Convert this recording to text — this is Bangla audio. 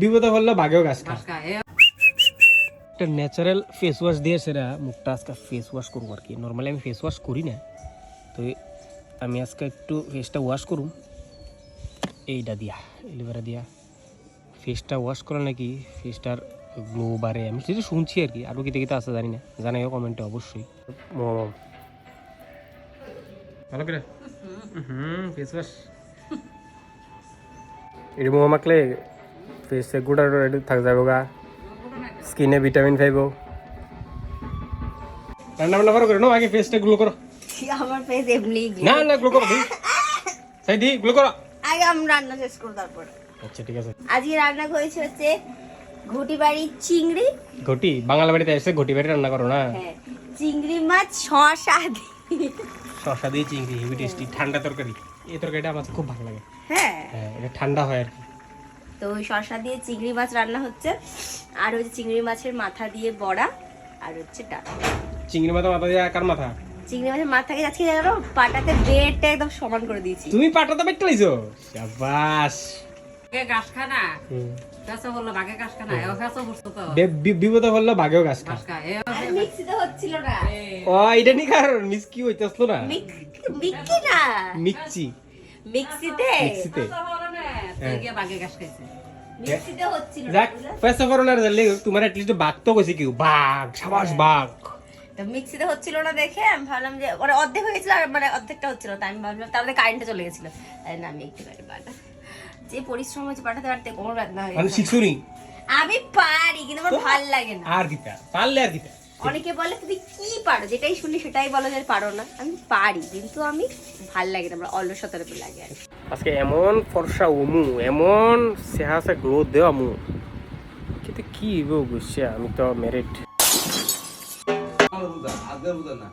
বিপদে পড়লে ভাগেও গাছ একটা ন্যাচারাল ফেস ওয়াশ দিয়ে সেরা মুখটা আজকে ফেস ওয়াশ করব আর কি। নর্মালি আমি ফেস ওয়াশ করি না তো আমি আজকে একটু ফেসটা ওয়াশ করুম। এইটা দিয়া এলিভেরা দিয়া। ফেসটা ওয়াশ করে নাকি ফেসটার গ্লো বাড়ে আমি সেটা শুনছি আর কি আরও কিতে কিতে আছে জানি না জানাইও কমেন্টে অবশ্যই। ভালো করে। হুম ফেস ওয়াশ এটি মোম গুড়া রেডি থাক যাবে গা। স্কিনে ভিটামিন পাইব রান্না বান্না করো না আগে ফেসটা গ্লো করো। আমার ফেস এমনি না না গ্লো করো সাই দি গ্লো করো। আগে আমি রান্না শেষ করব তারপর। আচ্ছা ঠিক আছে। আজকে রান্না করেছি হচ্ছে ঘুটি বাড়ির চিংড়ি। ঘটি? বাঙালি বাড়িতে এসে ঘটি বাড়ি রান্না করো না? হ্যাঁ চিংড়ি মাছ শশা দিয়ে শসা দিয়ে চিংড়ি হেভি টেস্টি ঠান্ডা তরকারি। এই তরকারিটা আমার খুব ভালো লাগে। হ্যাঁ। হ্যাঁ এটা ঠান্ডা হয় আর কি। তো ওই শশা দিয়ে চিংড়ি মাছ রান্না হচ্ছে। আর হচ্ছে চিংড়ি মাছের মাথা দিয়ে বড়া আর হচ্ছে ডাল। চিংড়ি মাথা মাথা দিয়ে কার মাথা? চিংড়ি মাছের মাথাকে আজকে জানো পাটাতে বেডটা একদম সমান করে দিয়েছি। তুমি পাটাতে বেটে লাইছো শাবাশ। বলল বাঘে গাছ খানা এও ফেসা বুঝতো তো। বিপদে পড়লে ভাগেও গাছ খা। মাসকা এ আর মিক্সিতে হচ্ছিল না। ও এটা নি কারণ মিস কি না। মিক্সিতে? মিক্সিতে। যাক ফেসা ফরনার জানলে তোমার এটলিস্ট বাঘ তো কইছে কি বাঘ সাবাস বাঘ। তো মিক্সিতে হচ্ছিল না দেখে আমি ভাবলাম যে মানে অর্ধেক হয়ে আর মানে অর্ধেকটা হচ্ছিল তাই আমি ভাবলাম তাহলে কারেন্টটা চলে গেছিল। না আমি একটু পারি যে পরিশ্রম হচ্ছে পাঠাতে পারতে কোমর ব্যথা হয়ে মানে। আমি পারি কিন্তু আমার ভালো লাগে না। আর পারলে অনেকে বলে তুমি কি পারো? যেটাই শুনি সেটাই বলো যে পারো না। আমি পারি কিন্তু আমি ভালো লাগে না আমার অলসতার লাগে। আর কি। আজকে এমন ফর্সা উমু, এমন সেহাসে গ্রো দেওয়া মু। কিন্তু কি গুছে আমি তো মেরিট না